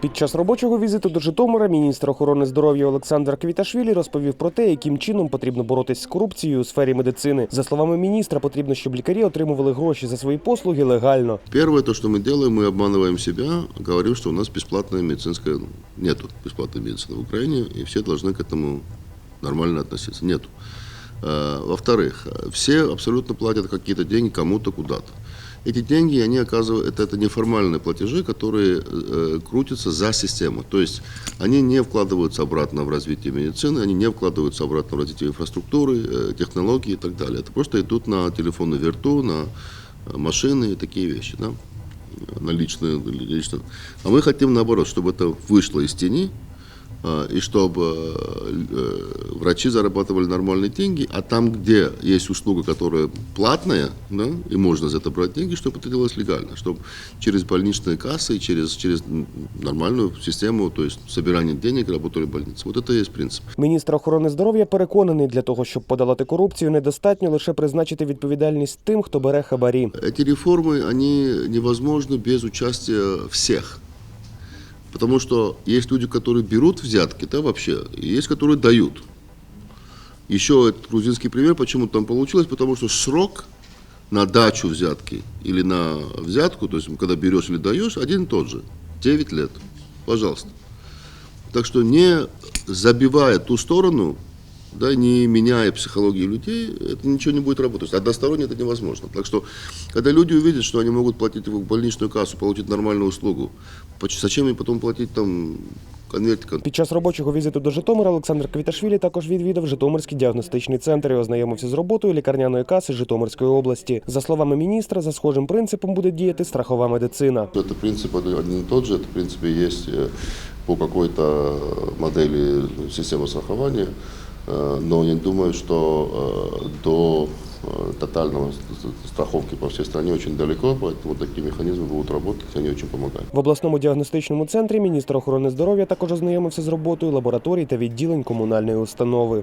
Під час робочого візиту до Житомира міністр охорони здоров'я Олександр Квіташвілі розповів про те, яким чином потрібно боротись з корупцією у сфері медицини. За словами міністра, потрібно, щоб лікарі отримували гроші за свої послуги легально. Первое, то, что мы делаем, мы обманываем себя, говорим, что у нас бесплатная медицинская... Нету бесплатной медицины в Украине, и все должны к этому нормально относиться. Нету. Э, Во-вторых, э, все абсолютно платят какие-то деньги кому-то куда-то. Эти деньги, они оказывают, это, это неформальные платежи, которые э, крутятся за систему. То есть они не вкладываются обратно в развитие медицины, они не вкладываются обратно в развитие инфраструктуры, э, технологий и так далее. Это просто идут на телефонную верту, на э, машины и такие вещи, да, на личные, лично. А мы хотим наоборот, чтобы это вышло из тени, и чтобы э, врачи зарабатывали нормальные деньги, а там, где есть услуга, которая платная, да, и можно за это брать деньги, чтобы это делалось легально, чтобы через больничные кассы, через, через нормальную систему, то есть собирание денег работали больницы. Вот это и есть принцип. Міністр охорони здоров'я переконаний, для того, щоб подолати корупцію, недостатньо лише призначити відповідальність тим, хто бере хабарі. Эти реформы, они невозможны без участия всех. Потому что есть люди, которые берут взятки, да, вообще, и есть, которые дают. Еще этот грузинский пример, почему там получилось, потому что срок на дачу взятки или на взятку, то есть когда берешь или даешь, один и тот же. 9 лет. Пожалуйста. Так что не забивая ту сторону, да, не меняя психологию людей, это ничего не будет работать. То есть Односторонне это невозможно. Так что, когда люди увидят, что они могут платить в больничную кассу, получить нормальную услугу, поч- зачем им потом платить там конвертик? Під час робочого візиту до Житомира Олександр Квіташвілі також відвідав Житомирський діагностичний центр і ознайомився з роботою лікарняної каси Житомирської області. За словами міністра, за схожим принципом буде діяти страхова медицина. Это принцип один один и тот же, это в принципе есть э, по какой-то модели системы страхования, Э, но я думаю, что э, до э, тотального с- с- страховки по всей стране очень далеко, поэтому такие механизмы будут работать, они очень помогают. В обласному діагностичному центрі міністр охорони здоров'я також ознайомився з роботою лабораторій та відділень комунальної установи.